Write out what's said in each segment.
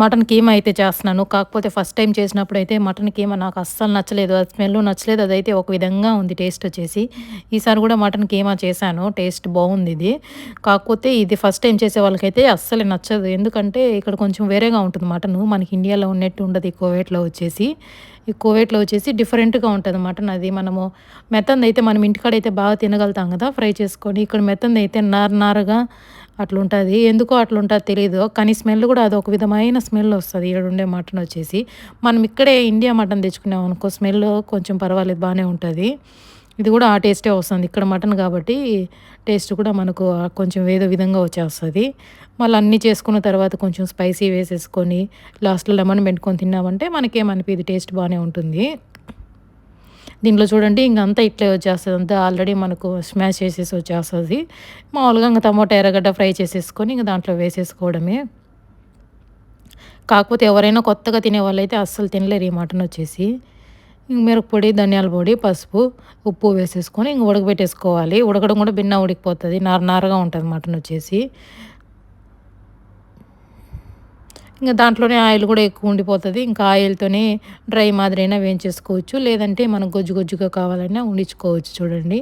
Mutton keema అయితే చేస్తున్నాను కాకపోతే ఫస్ట్ టైం చేసినప్పుడు అయితే మటన్ కీమా నాకు అస్సలు నచ్చలేదు అది స్మెల్ నచ్చలేదు అదైతే ఒక విధంగా ఉంది టేస్ట్ వచ్చేసి. ఈసారి కూడా మటన్ కీమా చేశాను టేస్ట్ బాగుంది ఇది. కాకపోతే ఇది ఫస్ట్ టైం చేసే వాళ్ళకైతే అస్సలు నచ్చదు. ఎందుకంటే ఇక్కడ కొంచెం వేరేగా ఉంటుంది మటన్ మనకి ఇండియాలో ఉన్నట్టు ఉండదు ఈ కోవేట్లో వచ్చేసి. ఈ కోవేట్లో వచ్చేసి డిఫరెంట్గా ఉంటుంది మటన్ అది. మనము మెత్తంది అయితే మనం ఇంటికాడ అయితే బాగా తినగలుగుతాం కదా ఫ్రై చేసుకొని. ఇక్కడ మెత్తంది అయితే నార్ నారుగా అట్లుంటుంది. ఎందుకో అట్లుంటుంది తెలియదు కానీ స్మెల్ కూడా అది ఒక విధమైన స్మెల్ వస్తుంది. ఇక్కడ ఉండే మటన్ వచ్చేసి. మనం ఇక్కడే ఇండియా మటన్ తెచ్చుకున్నాం అనుకో స్మెల్ కొంచెం పర్వాలేదు బాగానే ఉంటుంది. ఇది కూడా ఆ టేస్టే వస్తుంది. ఇక్కడ మటన్ కాబట్టి టేస్ట్ కూడా మనకు కొంచెం ఏదో విధంగా వచ్చేస్తుంది. మళ్ళీ అన్నీ చేసుకున్న తర్వాత కొంచెం స్పైసీ వేసేసుకొని లాస్ట్లో లెమన్ పెట్టుకొని తిన్నామంటే మనకేమనిపింది టేస్ట్ బాగానే ఉంటుంది. దీంట్లో చూడండి ఇంకంతా ఇట్లే వచ్చేస్తుంది. అంతా ఆల్రెడీ మనకు స్మాష్ చేసేసి వచ్చేస్తుంది. మామూలుగా ఇంకా టమోటా ఎర్రగడ్డ ఫ్రై చేసేసుకొని ఇంకా దాంట్లో వేసేసుకోవడమే. కాకపోతే ఎవరైనా కొత్తగా తినే వాళ్ళైతే అస్సలు తినలేరు ఈ మటన్ వచ్చేసి. మిరప పొడి ధనియాల పొడి పసుపు ఉప్పు వేసేసుకొని ఇంక ఉడకబెట్టేసుకోవాలి. ఉడకడం కూడా భిన్న ఉడికిపోతుంది. నార నారగా ఉంటుంది మటన్ వచ్చేసి. ఇంకా దాంట్లోనే ఆయిల్ కూడా ఎక్కువ ఉండిపోతుంది. ఇంకా ఆయిల్తోనే డ్రై మాదిరైనా వేయించేసుకోవచ్చు. లేదంటే మనం గొజ్జు గొజ్జుగా కావాలన్నా ఉండించుకోవచ్చు చూడండి.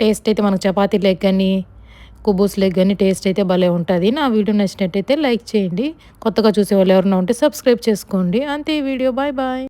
టేస్ట్ అయితే మనకు చపాతీ లెగ్ కానీ కుబూస్ లెగ్ కానీ టేస్ట్ అయితే భలే ఉంటుంది. నా వీడియో నచ్చినట్టయితే లైక్ చేయండి. కొత్తగా చూసే వాళ్ళు ఎవరైనా ఉంటే సబ్స్క్రైబ్ చేసుకోండి. అంతే ఈ వీడియో. Bye bye.